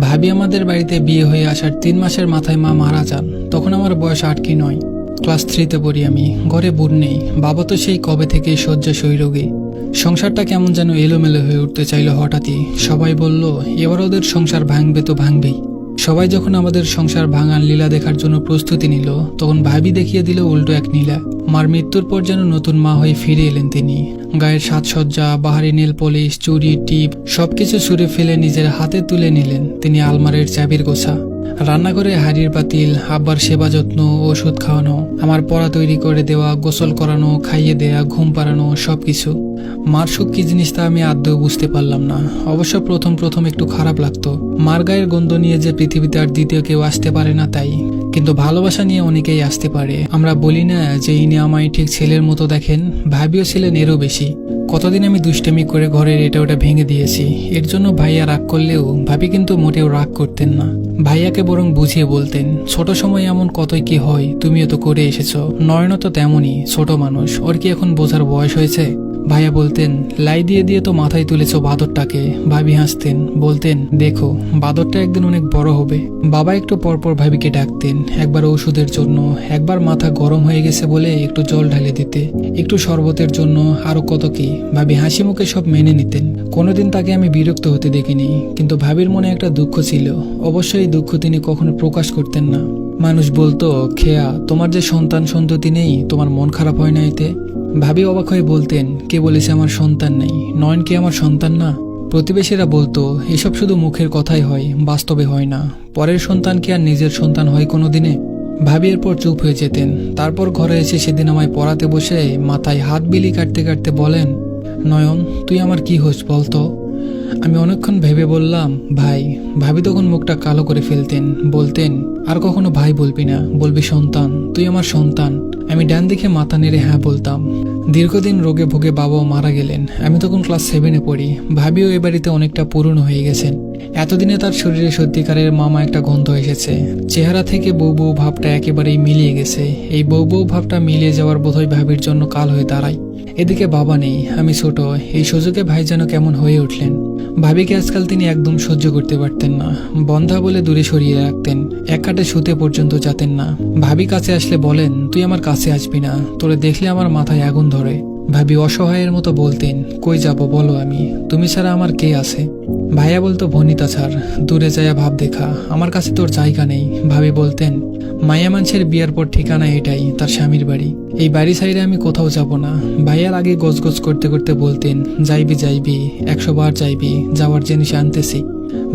ভাবি আমাদের বাড়িতে বিয়ে হয়ে আসার তিন মাসের মাথায় মা মারা যান। তখন আমার বয়স আট কি নয়। ক্লাস থ্রিতে পড়ি আমি। ঘরে বোন নেই। বাবা তো সেই কবে থেকে শয্যাশয়ী রোগী। সংসারটা কেমন যেন এলোমেলো হয়ে উঠতে চাইল হঠাৎই। সবাই বলল, এবার ওদের সংসার ভাঙবে তো ভাঙবেই। সবাই যখন আমাদের সংসার ভাঙার লীলা দেখার জন্য প্রস্তুতি নিল, তখন ভাবি দেখিয়ে দিল উল্টো এক নীলা। মার মৃত্যুর পর যেন নতুন মা হয়ে ফিরে এলেন তিনি। গায়ের সাজসজ্জা, বাহারি নীল পলিশ, চুড়ি, টিপ, সবকিছু ছুঁড়ে ফেলে নিজের হাতে তুলে নিলেন তিনি আলমারের চাবির গোছা। রান্নাঘরে হাড়ির পাতিল আব্বার সেবা যত্ন, ওষুধ খাওয়ানো, আমার পড়া তৈরি করে দেওয়া, গোসল করানো, খাইয়ে দেয়া, ঘুম পাড়ানো, সবকিছু। মার সুখ কি জিনিস তা আমি আদৌ বুঝতে পারলাম না। অবশ্য প্রথম প্রথম একটু খারাপ লাগতো। মার গায়ের গন্ধ নিয়ে যে পৃথিবীতে আর দ্বিতীয় কেউ আসতে পারে না তাই। কিন্তু ভালোবাসা নিয়ে অনেকেই আসতে পারে। আমরা বলি না যে ইনি আমায় ঠিক ছেলের মতো দেখেন, ভাবিও ছিলেন এরও বেশি। কতদিন আমি দুষ্টামি করে ঘরের এটা ওটা ভেঙে দিয়েছি। এর জন্য ভাইয়া রাগ করলেও ভাবি কিন্তু মোটেও রাগ করতেন না। ভাইয়াকে বরং বুঝিয়ে বলতেন, ছোট সময় এমন কতই কি হয়, তুমিও তো করে এসেছ। নয়নও তো তেমনই, ছোট মানুষ। ওর কি এখন বোঝার বয়স হয়েছে? ভাইয়া বলতেন, লাই দিয়ে দিয়ে তো মাথায় তুলেছ বাদরটাকে। ভাবি হাসতেন, বলতেন, দেখো, বাদরটা একদিন অনেক বড় হবে। বাবা একটু পরপর ভাবিকে ডাকতেন, একবার ওষুধের জন্য, একবার মাথা গরম হয়ে গেছে বলে একটু জল ঢালে দিতে, একটু শরবতের জন্য, আরও কত কি? ভাবি হাসি মুখে সব মেনে নিতেন। কোনোদিন তাকে আমি বিরক্ত হতে দেখিনি, কিন্তু ভাবির মনে একটা দুঃখ ছিল। অবশ্যই দুঃখ তিনি কখনো প্রকাশ করতেন না। মানুষ বলতো, খেয়া, তোমার যে সন্তান সন্ততি নেই, তোমার মন খারাপ হয় না এতে ভাবি অবাক হয়ে বলতেন, কে বলেছে আমার সন্তান নেই? নয়ন কি আমার সন্তান না? প্রতিবেশীরা বলতো, এসব শুধু মুখের কথাই হয়, বাস্তবে হয় না। পরের সন্তান কি আর নিজের সন্তান হয় কোনো দিনে ভাবি এরপর চুপ হয়ে যেতেন। তারপর ঘরে এসে সেদিন আমায় পড়াতে বসে মাথায় হাত বিলি কাটতে কাটতে বলেন, নয়ন, তুই আমার কি হোস বলতো? আমি অনেকক্ষণ ভেবে বললাম, ভাই। ভাবি তখন মুখটা কালো করে ফেলতেন, বলতেন, আর কখনো ভাই বলবি না, বলবি সন্তান, তুই আমার সন্তান। আমি ডান দিকে মাথা নেড়ে হ্যাঁ বলতাম। দীর্ঘদিন রোগে ভোগে বাবাও মারা গেলেন। আমি তখন ক্লাস সেভেনে পড়ি। ভাবিও এ বাড়িতে অনেকটা পুরনো হয়ে গেছেন। এতদিনে তার শরীরে সত্যিকারের মামা একটা গন্ধ এসেছে। চেহারা থেকে বউ বউ ভাবটা একেবারেই মিলিয়ে গেছে। এই বউ বউ ভাবটা মিলিয়ে যাওয়ার বোধহয় ভাবির জন্য কাল হয়ে দাঁড়ায়। এদিকে বাবা নেই, আমি ছোট। এই সুযোগে ভাই যেন কেমন হয়ে উঠলেন। ভাবিকে আজকাল তিনি একদম সহ্য করতে পারতেন না। বন্ধা বলে দূরে সরিয়ে রাখতেন। এক শুতে পর্যন্ত যেতেন না। ভাবি কাছে আসলে বলেন, তুই আমার কাছে আসবি না, তোরে দেখলে আমার মাথায় আগুন ধরে। ভাবি অসহায়ের মতো বলতেন, কই যাব বলো আমি, তুমি ছাড়া আমার কে আছে? ভাইয়া বলতো, ভনিতা ছাড়, দূরে যায়া ভাব দেখা, আমার কাছে তোর জায়গা নেই। ভাবি বলতেন মায়া মানুষের বিয়ার পর ঠিকানা এটাই, তার স্বামীর বাড়ি। এই বাড়ি সাইডে আমি কোথাও যাব না। ভাইয়ার আগে গজগজ করতে করতে বলতেন, যাইবি যাইবি, একশো বার যাইবি, যাওয়ার জিনিস আনতেছি।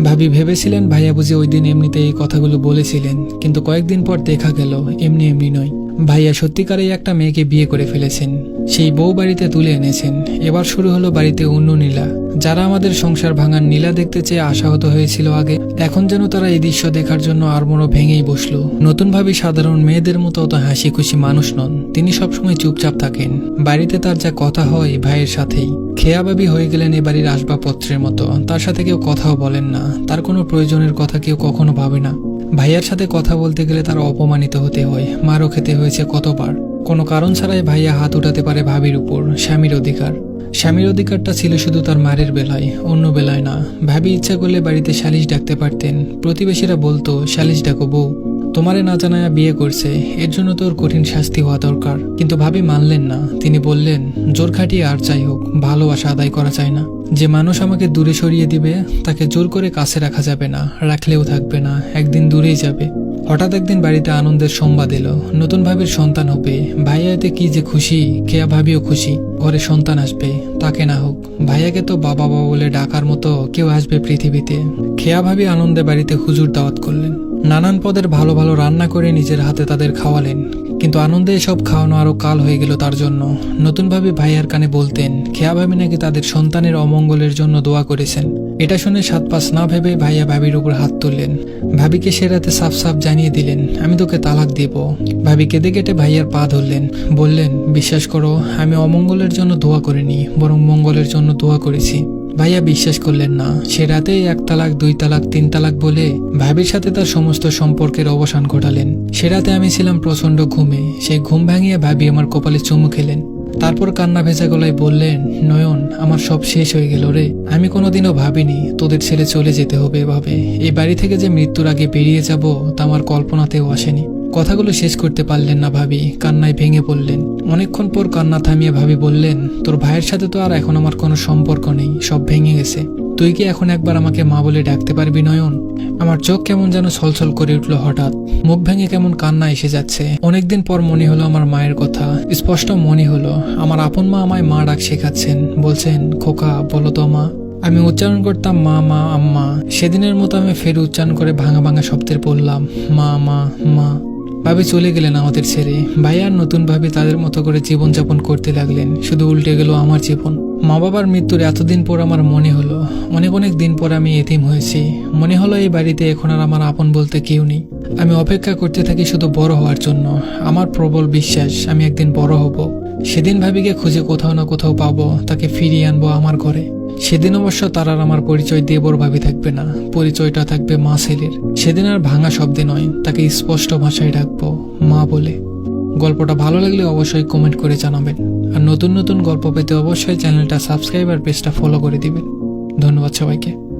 ভাবি ভেবেছিলেন ভাইয়া বুঝি ওই দিন এমনিতে এই কথাগুলো বলেছিলেন, কিন্তু কয়েকদিন পর দেখা গেল, এমনি এমনি নয়। ভাইয়া সত্যিকারেই একটা মেয়েকে বিয়ে করে ফেলেছেন। সেই বউ বাড়িতে তুলে এনেছেন। এবার শুরু হলো বাড়িতে অন্য নীলা। যারা আমাদের সংসার ভাঙার নীলা দেখতে চেয়ে আশাহত হয়েছিল আগে, এখন যেন তারা এই দৃশ্য দেখার জন্য আরমোড়ো ভেঙেই বসল। নতুনভাবে সাধারণ মেয়েদের মতো অত হাসি খুশি মানুষ নন। তিনি সবসময় চুপচাপ থাকেন। বাড়িতে তার যা কথা হয় ভাইয়ের সাথেই। খেয়াবাবি হয়ে গেলেন এ বাড়ির আসবাবপত্রের মতো। তার সাথে কেউ কথাও বলেন না। তার কোনো প্রয়োজনের কথা কেউ কখনো ভাবে না। ভাইয়ার সাথে কথা বলতে গেলে তার অপমানিত হতে হয়, মারও খেতে হয়েছে কতবার। কোনো কারণ ছাড়াই ভাইয়া হাত উঠাতে পারে ভাবির উপর, স্বামীর অধিকার। স্বামীর অধিকারটা ছিল শুধু তার মারের বেলায়, অন্য বেলায় না। ভাবি ইচ্ছা করলে বাড়িতে সালিশ ডাকতে পারতেন। প্রতিবেশীরা বলতো সালিশ ডাকো বউ। তোমারে না জানায়া বিয়ে করছে, এর জন্য তোর কঠিন শাস্তি হওয়া দরকার। কিন্তু ভাবি মানলেন না। তিনি বললেন, জোর খাটিয়ে আর চাই হোক ভালোবাসা আদায় করা চায় না। যে মানুষ আমাকে দূরে সরিয়ে দিবে, তাকে জোর করে কাছে রাখা যাবে না, রাখলেও থাকবে না, একদিন দূরেই যাবে। হঠাৎ একদিন বাড়িতে আনন্দের সংবাদ এলো, নতুন ভাবির সন্তান হবে। ভাইয়া এতে কি যে খুশি কেয়া ভাবিও খুশি? ঘরে সন্তান আসবে, তাকে না হোক। ভাইয়াকে তো বাবা বাবা বলে ডাকার মতো কেউ আসবে পৃথিবীতে। খেয়া ভাবি আনন্দে বাড়িতে হুজুর দাওয়াত করলেন। নানান পদের ভালো ভালো রান্না করে নিজের হাতে তাদের খাওয়ালেন। কিন্তু আনন্দে এসব খাওয়ানো আরও কাল হয়ে গেল তার জন্য। নতুনভাবে ভাইয়ার কানে বলতেন, খেয়া ভাবি নাকি তাদের সন্তানের অমঙ্গলের জন্য দোয়া করেছেন? এটা শুনে সাত পাঁচ না ভেবে ভাইয়া ভাবির উপর হাত তুললেন। ভাবিকে সে রাতে সাফ সাফ জানিয়ে দিলেন, আমি তোকে তালাক দিব। ভাবি কেঁদে কেটে ভাইয়ার পা ধরলেন, বললেন, বিশ্বাস করো, আমি অমঙ্গলের জন্য দোয়া করিনি, বরং মঙ্গলের জন্য দোয়া করেছি। ভাইয়া বিশ্বাস করলেন না। সে রাতেই এক তালাক, দুই তালাক, তিন তালাক বলে ভাবির সাথে তার সমস্ত সম্পর্কের অবসান ঘটালেন। সে রাতে আমি ছিলাম প্রচণ্ড ঘুমে। সেই ঘুম ভাঙিয়ে ভাবি আমার কপালে চুমু খেলেন। তারপর কান্না ভেজা গলায় বললেন, নয়ন, আমার সব শেষ হয়ে গেল রে। আমি কোনোদিনও ভাবিনি তোদের ছেড়ে চলে যেতে হবে এভাবে। এই বাড়ি থেকে যে মৃত্যুর আগে বেরিয়ে যাব তা আমার কল্পনাতেও আসেনি। কথাগুলো শেষ করতে পারলেন না ভাবি, কান্নায় ভেঙে পড়লেন। অনেকক্ষণ পর কান্না থামিয়ে ভাবি বললেন, তোর ভাইয়ের সাথে তো আর এখন আমার কোনো সম্পর্ক নেই, সব ভেঙে গেছে। তুই কি এখন একবার আমাকে মা বলে ডাকতে পারবি, নয়ন? আমার চোখ কেমন যেন ছলছল করে উঠল হঠাৎ। মুখ ভেঙে কেমন কান্না এসে যাচ্ছে। অনেকদিন পর মনে হলো আমার মায়ের কথা। স্পষ্ট মনে হলো, আমার আপন মা আমায় মা ডাক শেখাচ্ছেন। বলছেন, খোকা, বলো তো মা। আমি উচ্চারণ করতাম, মা মা, আম্মা। সেদিনের মতো আমি ফের উচ্চারণ করে ভাঙা ভাঙা শব্দের বললাম মা মা মা। ভাবি চলে গেলেন আমাদের ছেড়ে। ভাই আর নতুন ভাবে তাদের মতো করে জীবনযাপন করতে লাগলেন। শুধু উল্টে গেল আমার জীবন। মা বাবার মৃত্যুর এতদিন পর আমার মনে হলো, অনেক অনেক দিন পর আমি এতিম হয়েছি। মনে হলো এই বাড়িতে এখন আর আমার আপন বলতে কেউ নেই। আমি অপেক্ষা করতে থাকি শুধু বড় হওয়ার জন্য। আমার প্রবল বিশ্বাস, আমি একদিন বড় হব। সেদিন ভাবিকে খুঁজে কোথাও না কোথাও পাবো, তাকে ফিরিয়ে আনব আমার ঘরে। সেদিন অবশ্য তার আর আমার পরিচয় দেবর ভাবি থাকবে না, পরিচয়টা থাকবে মা ছেলের। সেদিন আর ভাঙা শব্দে নয়, তাকে স্পষ্ট ভাষায় ডাকবো, মা বলে। গল্পটা ভালো লাগলে অবশ্যই কমেন্ট করে জানাবেন। আর নতুন নতুন গল্প পেতে অবশ্যই চ্যানেলটা সাবস্ক্রাইব আর পেজটা ফলো করে দিবেন। ধন্যবাদ সবাইকে।